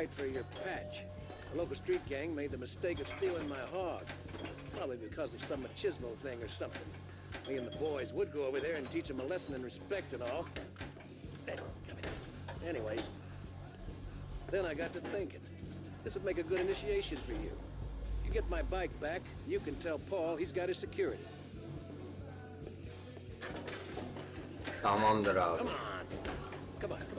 fight for your patch. A local street gang made the mistake of stealing my hog. Probably because of some machismo thing or something. Me and the boys would go over there and teach them a lesson in respect and all. Anyways, then I got to thinking. This would make a good initiation for you. You get my bike back, you can tell Paul he's got his security. Tamamdır abi. Come on, come on.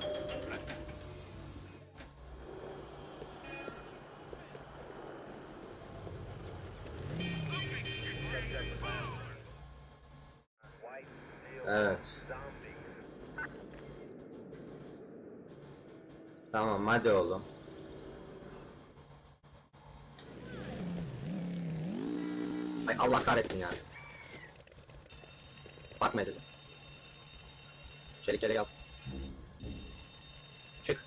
Ay Allah kahretsin ya. Bakma dedim. Çelik yelek al. Çık.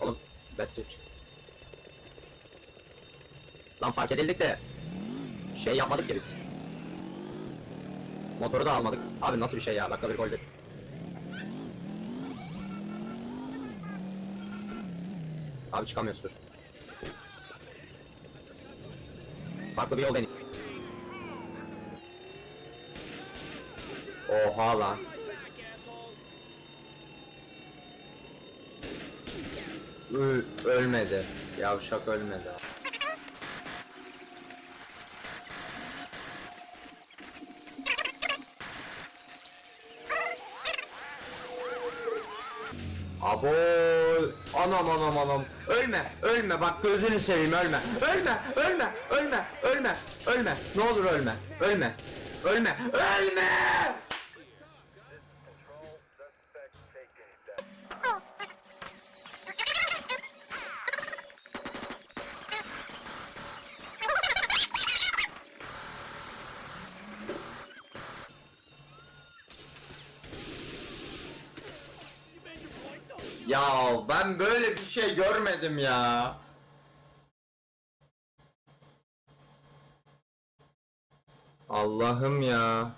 Oğlum best çık. Lan fark edildik de şey yapmadık ya biz. Motoru da almadık. Abi nasıl bir şey ya? Dakika bir gol. Abi çıkamıyoruz dur. Farklı bir yol deneyim. Oha lan. Ö ölmedi. Yavşak ölmedi. Abo anam anam anam ölme ölme bak gözünü seveyim ölme ölme ölme ölme ölme ölme ne olur ölme ölme ölme ölme Ya ben böyle bir şey görmedim ya. Allah'ım ya.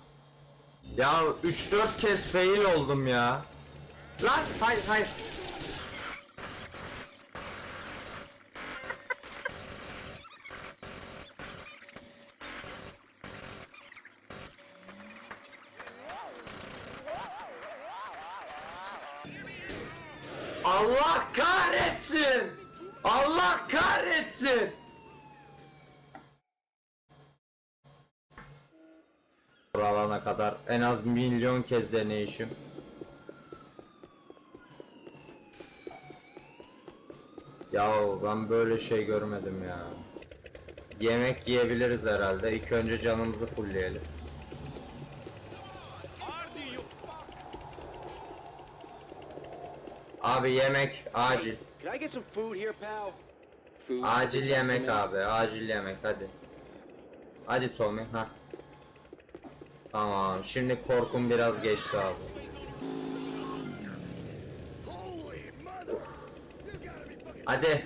Ya 3-4 kez fail oldum ya. Lan hayır hayır. En az milyon kez deneyişim. Ya ben böyle şey görmedim ya. Yemek yiyebiliriz herhalde. İlk önce canımızı fullleyelim. Abi yemek acil. Acil yemek abi, acil yemek hadi. Hadi Tommy, ha. Tamam, şimdi korkum biraz geçti abi. Hadi.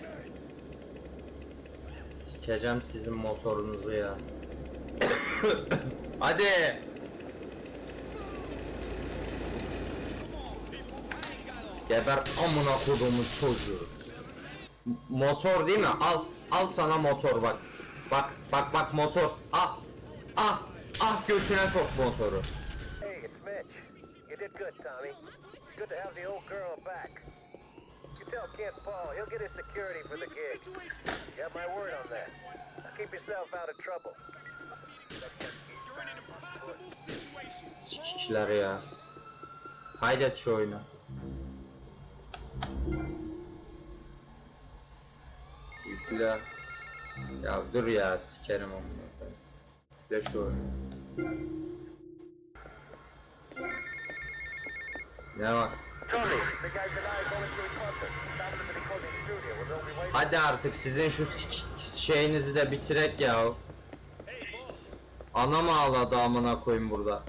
Sikeceğim sizin motorunuzu ya. hadi. Geber amına kodumun çocuğu. M- Motor değil mi? Al, al sana motor bak. Bak, bak, bak motor. Ah, ah, ah götüne sok motoru. Hey, it's Mitch. You did good, Tommy. It's good to have the old girl back. You tell Kent Paul he'll get his security for the gig. You have my word on that. Now keep yourself out of trouble. Sikikler ya. Haydet şu oyunu. Yükle. Ya dur ya sikerim onu. Yükle şu oyunu. Ne wait. Hadi artık sizin şu sik- şeyinizi de bitirek ya. Anam ağladı amına koyayım burada.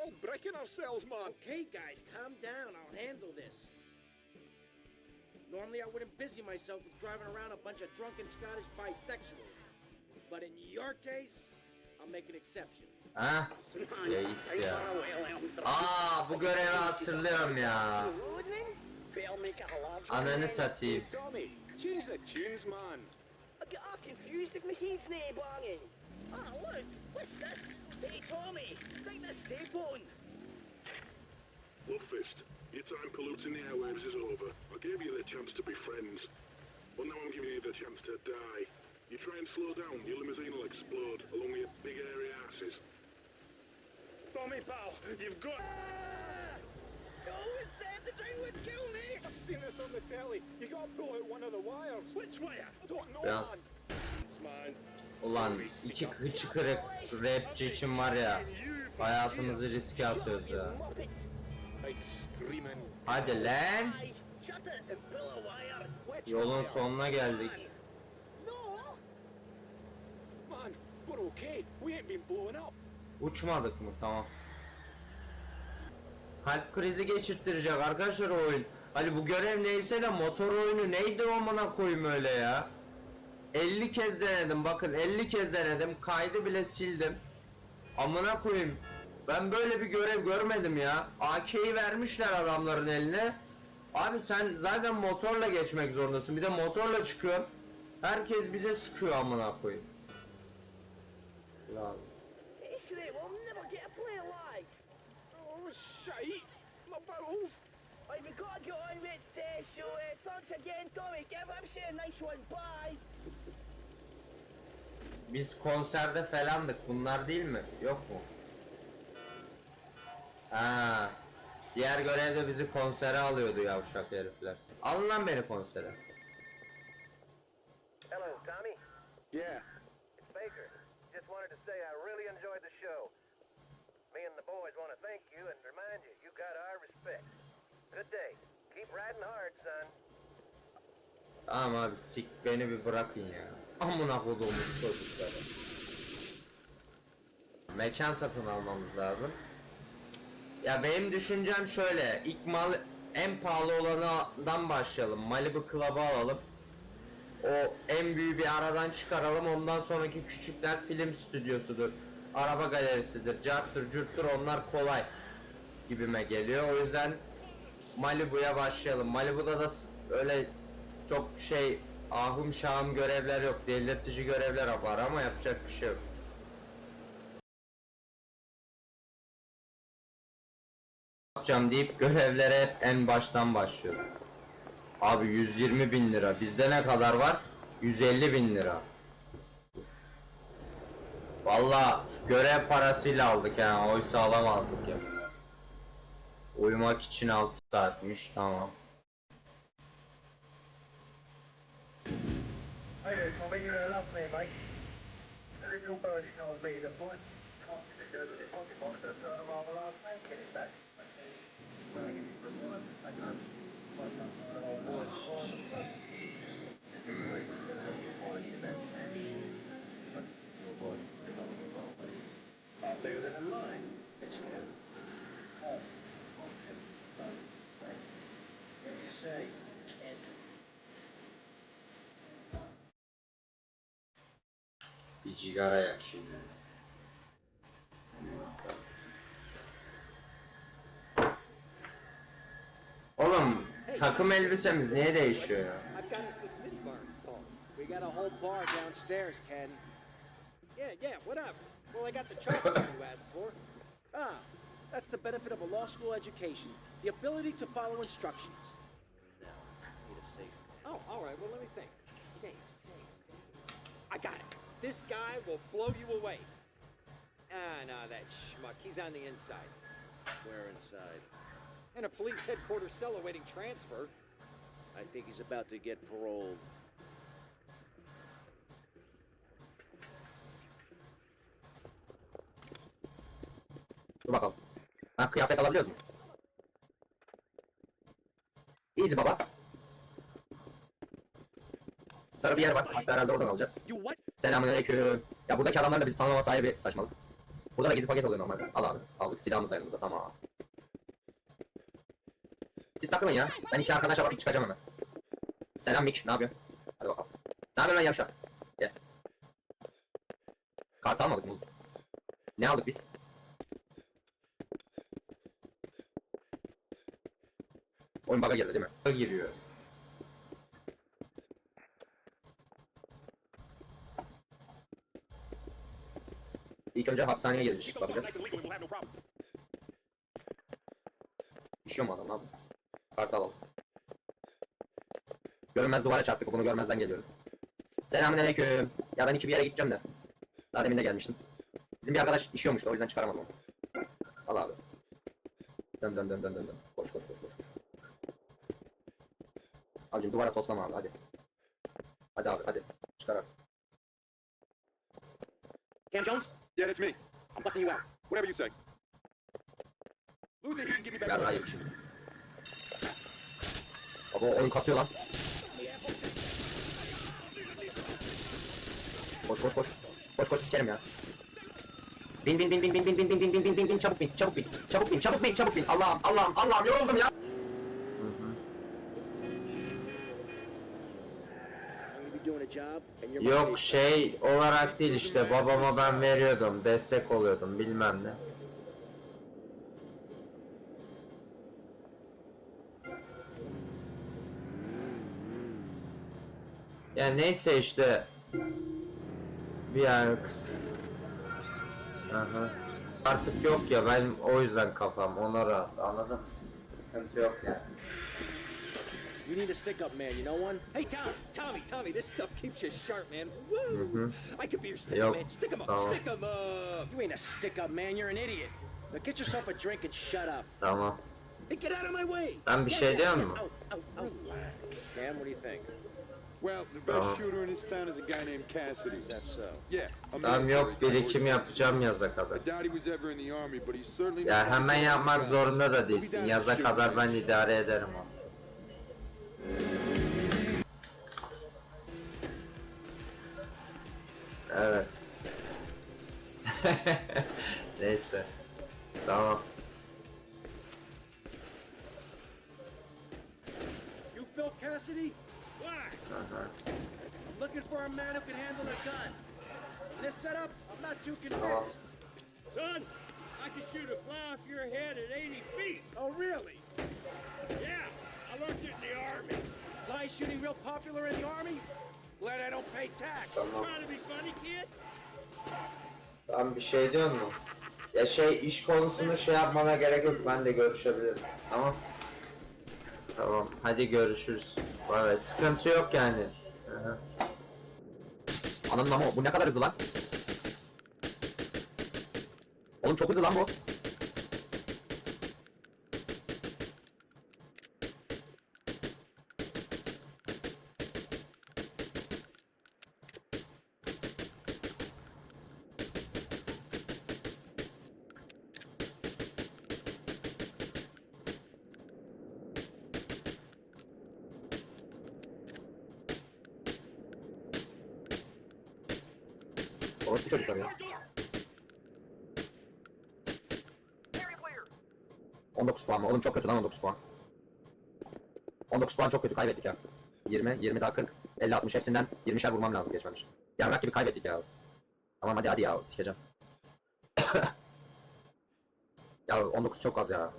All breaking ourselves, man. Okay, guys, calm down. I'll handle this. Normally, I wouldn't busy myself with driving around a bunch of drunken Scottish bisexuals. But in your case, I'll make an exception. Ha? Reis ya. Aa bu görevi hatırlıyorum ya. Ananı satayım. Change the tunes, man. I get all confused if my head's not banging. Oh, look, what's this? Hey, Tommy, stick this tape on. Lovefist, your time polluting the airwaves is over. I gave you the chance to be friends. But now I'm giving you the chance to die. You try and slow down, your limousine will explode along with your big airy asses. Tommy, pal, you've got. You always said the drink would kill me. I've seen this on the telly. You gotta pull out one of the wires. Which wire? I don't know, Biraz. man. Ulan iki kırık rapçi için var ya. Hayatımızı riske atıyoruz ya. Hadi lan. İt Yolun sonuna geldik. No, Man, we're okay. We ain't been blown up. Uçmadık mı? Tamam. Kalp krizi geçirttirecek arkadaşlar oyun. Hani bu görev neyse de motor oyunu neydi o amına koyayım öyle ya. 50 kez denedim bakın 50 kez denedim kaydı bile sildim. Amına koyayım. Ben böyle bir görev görmedim ya. AK'yi vermişler adamların eline. Abi sen zaten motorla geçmek zorundasın. Bir de motorla çıkıyorsun. Herkes bize sıkıyor amına koyayım. Lan. This way, we'll never get to play alive. Oh, shite. My barrels. Right, we gotta get on with this, so uh, thanks again, Tommy. Give him a nice one, bye. Biz konserde falandık. Bunlar değil mi? Yok mu? Ha. Diğer görevde bizi konsere alıyordu yavşak herifler. Alın lan beni konsere. Hello, Tommy. Yeah. Tamam abi sik beni bir bırakın ya. Amına koduğumuz çocukları. Mekan satın almamız lazım. Ya benim düşüncem şöyle. İlk mal en pahalı olanından başlayalım. Malibu Club'ı alalım. O en büyüğü bir aradan çıkaralım. Ondan sonraki küçükler film stüdyosudur. Araba galerisidir. Carttır, cürttür onlar kolay gibime geliyor. O yüzden Malibu'ya başlayalım. Malibu'da da öyle çok şey ahım şahım görevler yok. Delirtici görevler var ama yapacak bir şey yok. yapacağım deyip görevlere en baştan başlıyorum. Abi 120 bin lira. Bizde ne kadar var? 150 bin lira. Valla görev parasıyla aldık yani. Oysa alamazdık ya. Uyumak için 6 saatmiş. Tamam. Hey there, Tommy. You're enough, me, mate. The little bird tells me the boy can't go to the pocket box at a rather large bank in his back. When I give you the word, I can't. Bigger than a line. It's good. Oh, What do you say? Bir cigara. Oğlum takım elbisemiz niye değişiyor ya? I've got us this mini bar installed. We got a whole bar downstairs, Ken. Yeah, yeah, what up? Well, I got the chocolate you asked for. Ah, that's the benefit of a law school education. The ability to follow instructions. Now, need a safe. Oh, all right, well, let me think. Safe, safe, safe. I got it. This guy will blow you away. Ah, no, that schmuck. He's on the inside. Where inside? In a police headquarters cell awaiting transfer. I think he's about to get paroled. Dur bakalım. Ha kıyafet alabiliyoruz mu? Easy baba. Sarı bir yer var. Hatta herhalde oradan alacağız. Selamünaleyküm. Ya buradaki adamlar da bizi tanımaması ayrı bir saçmalık. Burada da gizli paket oluyor normalde. Al abi. Aldık silahımız da yanımızda. Tamam. Siz takılın ya. Ben iki arkadaşa bakıp çıkacağım hemen. Selam Mik. Ne yapıyorsun? Hadi bakalım. Ne yapıyorsun lan yavşak? Gel. Kart almadık mı? Ne aldık biz? Oyun bug'a girdi değil mi? Bug'a giriyor. İlk önce hapishaneye girmiş. Bakacağız. İşiyor mu adam abi? Kart alalım. Görünmez duvara çarptık. Bunu görmezden geliyorum. Selamünaleyküm. Ya ben iki bir yere gideceğim de. Daha demin de gelmiştim. Bizim bir arkadaş işiyormuş o yüzden çıkaramadım onu. Al abi. Dön dön dön dön dön. koş koş koş. koş. Abicim duvara toslama abi hadi. Hadi abi hadi. Çıkar abi. Cam Jones, Yeah, that's me. I'm busting you out. Whatever you say. Lose it, you can give me back hayır. items. Baba o oyun kasıyor lan. Koş koş koş. Koş koş sikerim ya. Bin bin bin bin bin bin bin bin bin bin bin bin çabuk bin çabuk bin çabuk bin çabuk bin çabuk bin Allah'ım Allah'ım Allah'ım yoruldum ya. Yok şey olarak değil işte babama ben veriyordum destek oluyordum bilmem ne. Ya neyse işte bir yani kız. Aha. Artık yok ya ben o yüzden kafam ona rahat anladın mı? Sıkıntı yok yani. You need a stick up man, you know one? Hey, Tom, Tommy, Tommy, this stuff keeps you sharp, man. Woo! I could be your stick Yup, man. Stick 'em up, tamam. stick 'em up. You ain't a stick up man, you're an idiot. Now get yourself a drink and shut up. Tamam. Hey, get out of my way. Ben bir şey diyor mu? Oh, oh, oh. Relax. Cam, what do you think? Well, the best Tamam. shooter in this town is a guy named Cassidy. That's so. Yeah, military, yok birikim yapacağım yaza kadar. I doubt he was ever in the army, but he certainly Ya hemen yapmak zorunda da değilsin. Yaza kadar ben idare ederim onu. Evet. Neyse. Tamam. You Phil Cassidy? Why? Aha. I'm looking for a man who can handle a gun. In this setup, I'm not too Tamam. convinced. Son, I can shoot a fly off your head at 80 feet. Oh, really? Yeah, I learned it in the army. Fly shooting real popular in the army? Glad I don't pay tax. Tamam. Trying to be funny, kid? Tamam bir şey diyor mu? Ya şey iş konusunu şey yapmana gerek yok. Ben de görüşebilirim. Tamam. Tamam. Hadi görüşürüz. Vay sıkıntı yok yani. Aha. Anam bu ne kadar hızlı lan? Oğlum çok hızlı lan bu. Orası çocuklar ya. 19 puan mı? Oğlum çok kötü lan 19 puan. 19 puan çok kötü kaybettik ya. 20, 20 daha 40, 50, 60 hepsinden 20'şer vurmam lazım geçmem için. Yarrak gibi kaybettik ya. Tamam hadi hadi ya sikeceğim. ya 19 çok az ya.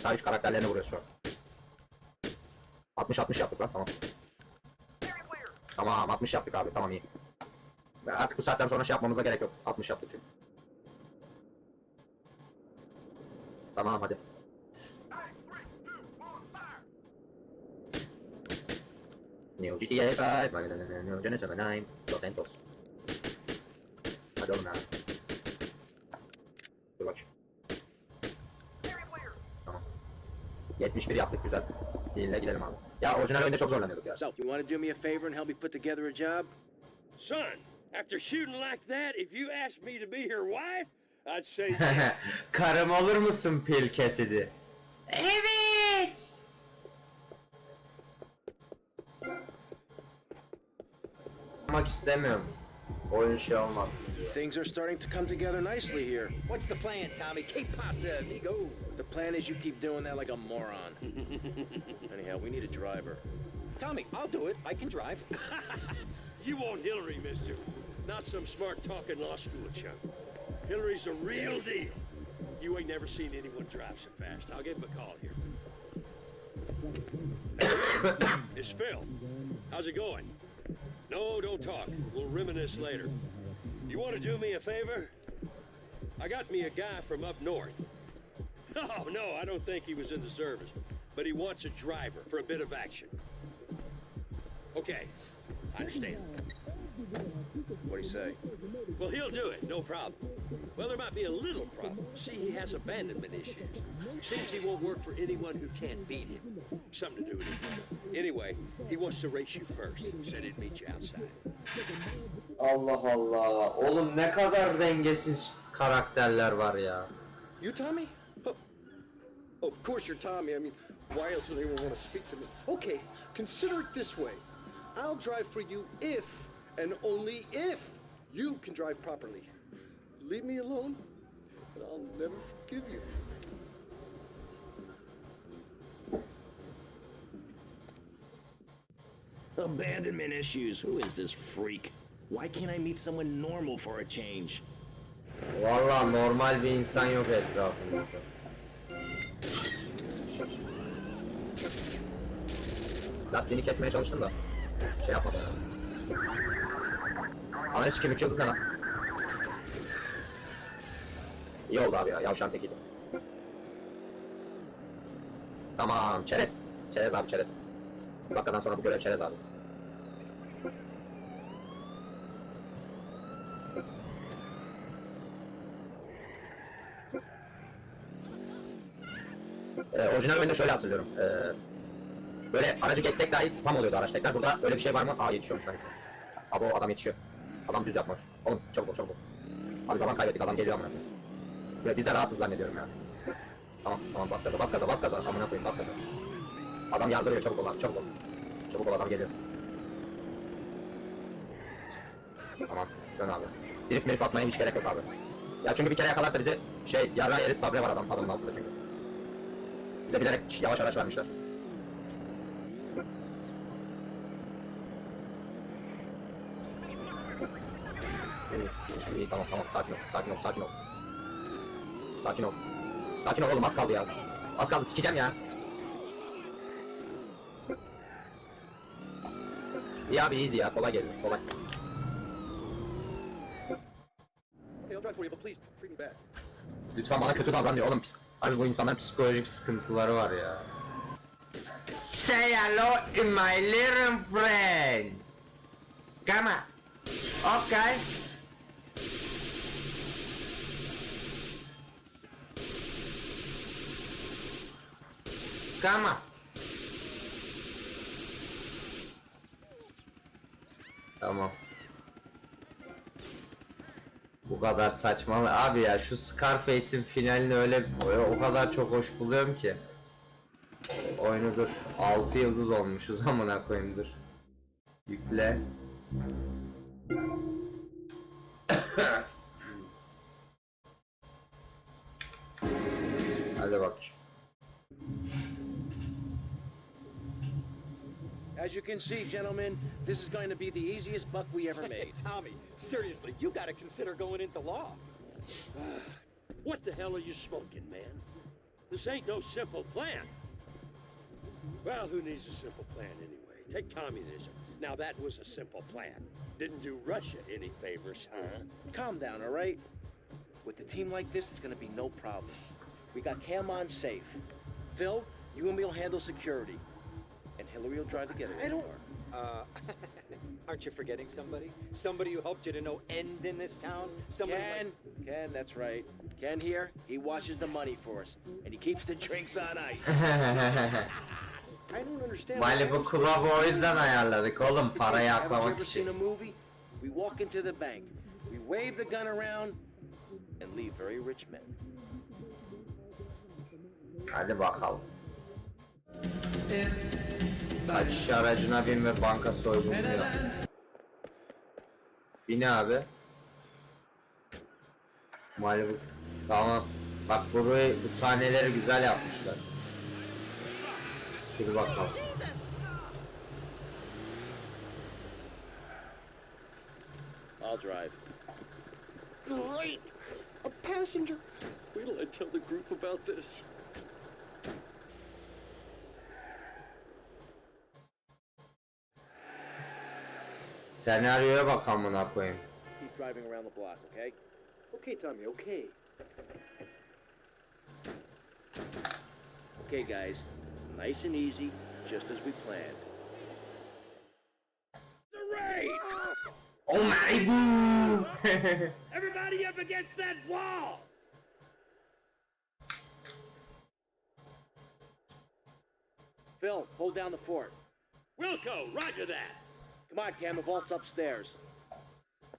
GTA 3 karakterlerine vuruyoruz şu an. 60-60 yaptık lan tamam. Tamam 60 yaptık abi tamam iyi. Artık bu saatten sonra şey yapmamıza gerek yok. 60 yaptık çünkü. Tamam hadi. New GTA 5, New Genesis 9, Los Santos. Hadi oğlum ya. Dur bak. Tamam. 71 yaptık güzel. Değille gidelim abi. Ya orijinal oyunda çok zorlanıyorduk ya. So, you want to do me a favor and help me put together a job? Son, after shooting like that, if you asked me to be your wife, I'd say. Karım olur musun pil kesidi? Evet. Yapmak istemiyorum. Oyun şey olmasın diye. Things are starting to come together nicely here. What's the plan, Tommy? Que pasa, amigo? The plan is you keep doing that like a moron. Anyhow, we need a driver. Tommy, I'll do it. I can drive. you want Hillary, mister. Not some smart talking law school chump. Hillary's a real deal. You ain't never seen anyone drive so fast. I'll give him a call here. it's Phil. How's it going? No, don't talk. We'll reminisce later. You want to do me a favor? I got me a guy from up north. No, no, I don't think he was in the service. But he wants a driver for a bit of action. Okay, I understand. What do you say? Well, he'll do it, no problem. Well, there might be a little problem. See, he has abandonment issues. Seems he won't work for anyone who can't beat him. Something to do with his. Anyway, he wants to race you first. Said he'd meet you outside. Allah Allah. Oğlum ne kadar dengesiz karakterler var ya. You Tommy? Oh, of course you're Tommy. I mean, why else would anyone want to speak to me? Okay, consider it this way. I'll drive for you if, and only if, you can drive properly. Leave me alone, and I'll never forgive you. Abandonment issues. Who is this freak? Why can't I meet someone normal for a change? Valla normal bir insan yok etrafımızda. Lastiğini kesmeye çalıştım da şey yapmadı. Ananı sikim 3 yıldız ne lan? İyi oldu abi ya yavşan tekiydi. Tamam çerez. Çerez abi çerez. Bu dakikadan sonra bu görev çerez abi. Ee, orijinal oyunda şöyle hatırlıyorum. Ee, böyle aracı geçsek dahi spam oluyordu araç tekrar. Burada öyle bir şey var mı? Aa yetişiyormuş hani. Abi o adam yetişiyor. Adam düz yapmış. Oğlum çabuk ol çabuk ol. Abi zaman kaybettik adam geliyor amına. Böyle biz de rahatsız zannediyorum ya. Tamam tamam bas gaza bas gaza bas gaza. Amına koyayım bas gaza. Adam yardırıyor çabuk ol abi çabuk ol. Çabuk ol adam geliyor. Tamam dön abi. Drift mirip atmaya hiç gerek yok abi. Ya çünkü bir kere yakalarsa bizi şey yarra yeriz sabre var adam adamın altında çünkü. Bize bilerek yavaş araç vermişler. İyi, tamam tamam sakin ol sakin ol sakin ol. Sakin ol. Sakin ol oğlum az kaldı ya. Az kaldı sikeceğim ya. İyi abi easy ya kolay geliyor kolay. Lütfen bana kötü davranmıyor oğlum. Pis- Abi bu insanların psikolojik sıkıntıları var ya. Say hello to my little friend. Come on. Okay. On. Tamam. Bu kadar saçmalı. Abi ya şu Scarface'in finalini öyle o kadar çok hoş buluyorum ki. Oyunu dur. 6 yıldız olmuşuz amına koyayım dur. Yükle. Hadi bak. As you can see, gentlemen, this is going to be the easiest buck we ever Hey, made. Tommy, seriously, you gotta consider going into law. What the hell are you smoking, man? This ain't no simple plan. Well, who needs a simple plan anyway? Take communism. Now that was a simple plan. Didn't do Russia any favors, huh? Calm down, all right? With a team like this, it's gonna be no problem. We got Cam on safe. Phil, you and me will handle security. And Hillary will drive the getaway I don't. car. Uh, aren't you forgetting somebody? Somebody who helped you to no end in this town? Somebody Ken, like- Ken, that's right. Ken here, he washes the money for us, and he keeps the drinks on ice. I don't understand. Malibu Club'ı o yüzden ayarladık oğlum parayı aklamak için. We walk into the bank, we wave the gun around, and leave very rich men. Hadi bakalım. Kaçış aracına bin ve banka soygunu yap. Bin abi. Malibu. Tamam. Bak burayı, bu sahneleri güzel yapmışlar. Sür bakalım. I'll drive. Great! A passenger! Wait till I tell the group about this. Senaryoya bak amına koyayım. Keep driving around the block, okay? Okay, Tommy, okay. Okay, guys. Nice and easy, just as we planned. The raid! Oh Malibu! Everybody up against that wall! Phil, hold down the fort. Wilco, roger that! Come on, Cam, the vault's upstairs.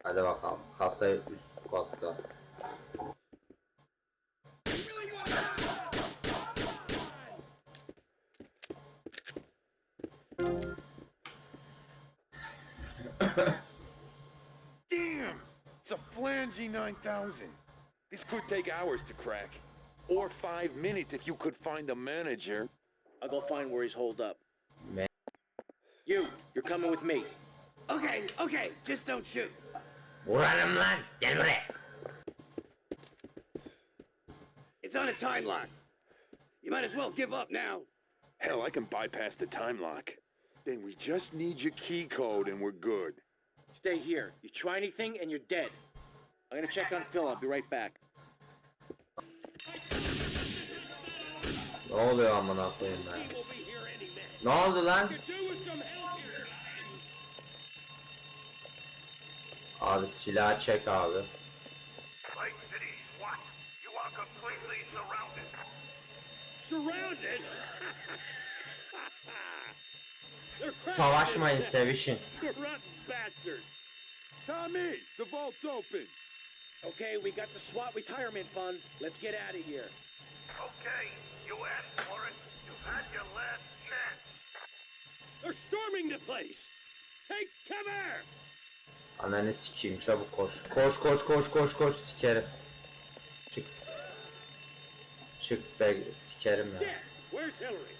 Hadi bakalım. Kasa üst katta. It's a flangy 9000. This could take hours to crack. Or five minutes if you could find the manager. I'll go find where he's holed up. Man. You, you're coming with me. Okay, okay, just don't shoot. Vuralım lan. Gel buraya. It's on a time lock. You might as well give up now. Hell, I can bypass the time lock. Then we just need your key code and we're good. Stay here. You try anything and you're dead. I'm gonna check on Phil. I'll be right back. Ne oluyor amına koyayım ben? Ne oldu lan? Abi silah çek abi. Savaşmayın sevişin. Tommy, the vault's open. Okay, we got the SWAT retirement fund. Let's get out of here. Okay, you asked for it. You've had your last chance. They're storming the place! Take cover! Ananı sikeyim çabuk koş. Koş koş koş koş koş sikerim. Çık. Çık be sikerim ya. Yeah, where's Hillary?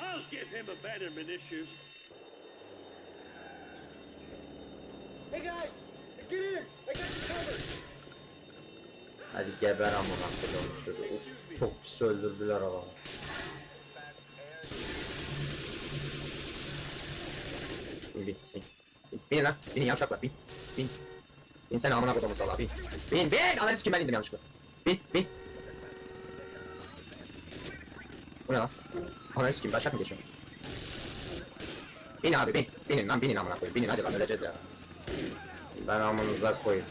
I'll give him abandonment issues. Hey guys, get in! I got you covered! Hadi geber amına koyayım çocuğu. Uf çok pis öldürdüler adamı. Bin bin bin. Bin, bin lan. Binin yavşaklar bin. Bin. Bin sen amına koyduğum salak bin. Bin bin. Ananı sikeyim ben indim yanlışlıkla. Bin bin. Bu ne lan? Ananı sikeyim ben aşağı mı geçiyorum? Bin abi bin. Binin lan binin amına koyayım. Binin hadi lan öleceğiz ya. Ben amınıza koyayım.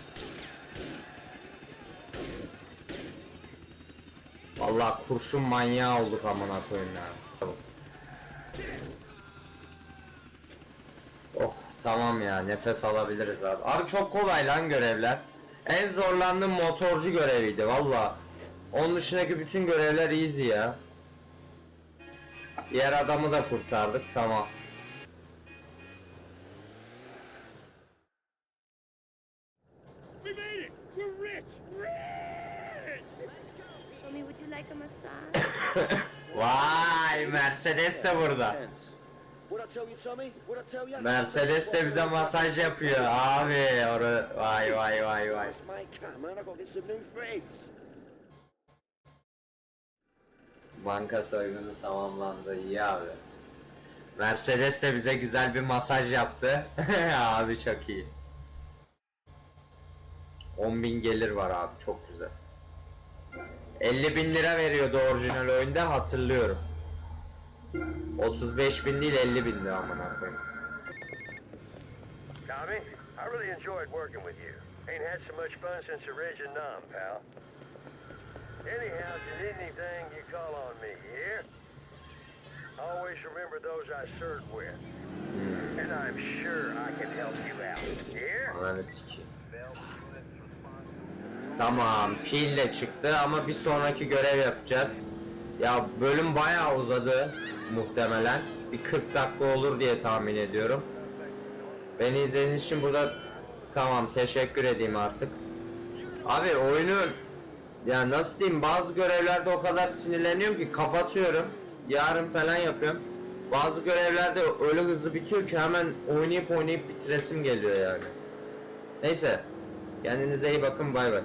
Vallahi kurşun manyağı olduk amına koyayım ya. Oh tamam ya nefes alabiliriz abi. Abi çok kolay lan görevler. En zorlandığım motorcu göreviydi valla. Onun dışındaki bütün görevler easy ya. Diğer adamı da kurtardık tamam. We made it! We're rich! Rich! Tommy, would you like a massage? Vay Mercedes de burada. Mercedes de bize masaj yapıyor abi. Oru vay vay vay vay. Banka soygunu tamamlandı iyi abi. Mercedes de bize güzel bir masaj yaptı. abi çok iyi. 10.000 gelir var abi çok güzel. 50 bin lira veriyordu orijinal oyunda hatırlıyorum. 35 bin değil 50 bin lira amına koyayım. Tommy, I really enjoyed working with you. Ain't had so much fun since Nam, pal. Anyhow, if you need anything, you call on me, you hear? Always remember those I served with. And I'm sure I can help you out. Here? Ananı sikeyim. Tamam pille çıktı ama bir sonraki görev yapacağız. Ya bölüm bayağı uzadı muhtemelen. Bir 40 dakika olur diye tahmin ediyorum. Beni izlediğiniz için burada tamam teşekkür edeyim artık. Abi oyunu ya nasıl diyeyim bazı görevlerde o kadar sinirleniyorum ki kapatıyorum. Yarın falan yapıyorum. Bazı görevlerde öyle hızlı bitiyor ki hemen oynayıp oynayıp bitiresim geliyor yani. Neyse. Kendinize iyi bakın bay bay.